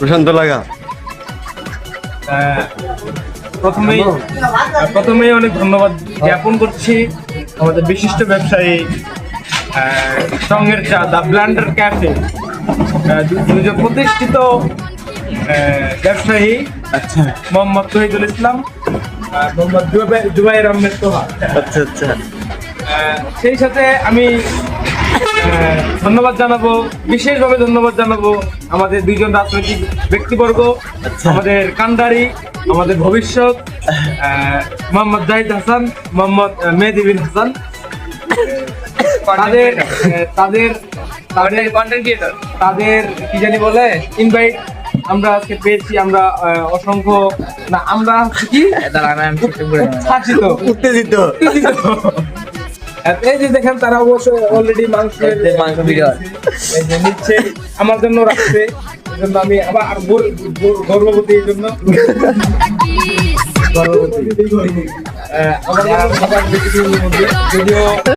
প্রশান্ত লাগা। আহ, প্রথমেই প্রথমেই অনেক ধন্যবাদ। জ্ঞাপন করছি আমাদের বিশিষ্ট ব্যবসায়ী সঙ্গের চা দ্য ব্ল্যান্ডার ক্যাফে। দুজন প্রতিষ্ঠিত ব্যবসায়ী আচ্ছা। মোহাম্মদ তহিদুল ইসলাম মোহাম্মদ জুবাই- জুবাইর আহমেদ তোহা। আচ্ছা আচ্ছা। সেই সাথে আমি ধন্যবাদ জানাব বিশেষভাবে ধন্যবাদ জানাব আমাদের দুইজন রাজনৈতিক ব্যক্তিবর্গ আচ্ছা। আমাদের কান্ডারি আমাদের ভবিষ্যৎ আহ, মোহাম্মদ জাহিদ হাসান মোহাম্মদ মেহেদি বিন হাসান। তাদের তাদের তাদের কন্টেন্ট ক্রিয়েটর তাদের কি জানি বলে ইনভাইট আমরা আজকে পেয়েছি আমরা আহ, অসংখ্য না আমরা কি? উত্তেজিত। এই যে দেখেন তারা অবশ্য অলরেডি মাংস ভিডিও। নিচ্ছে আমার জন্য রাখছে। জন্য আমি আবার গর্ভবতী এই জন্য। গর্ভবতী। আমার খাবার যদিও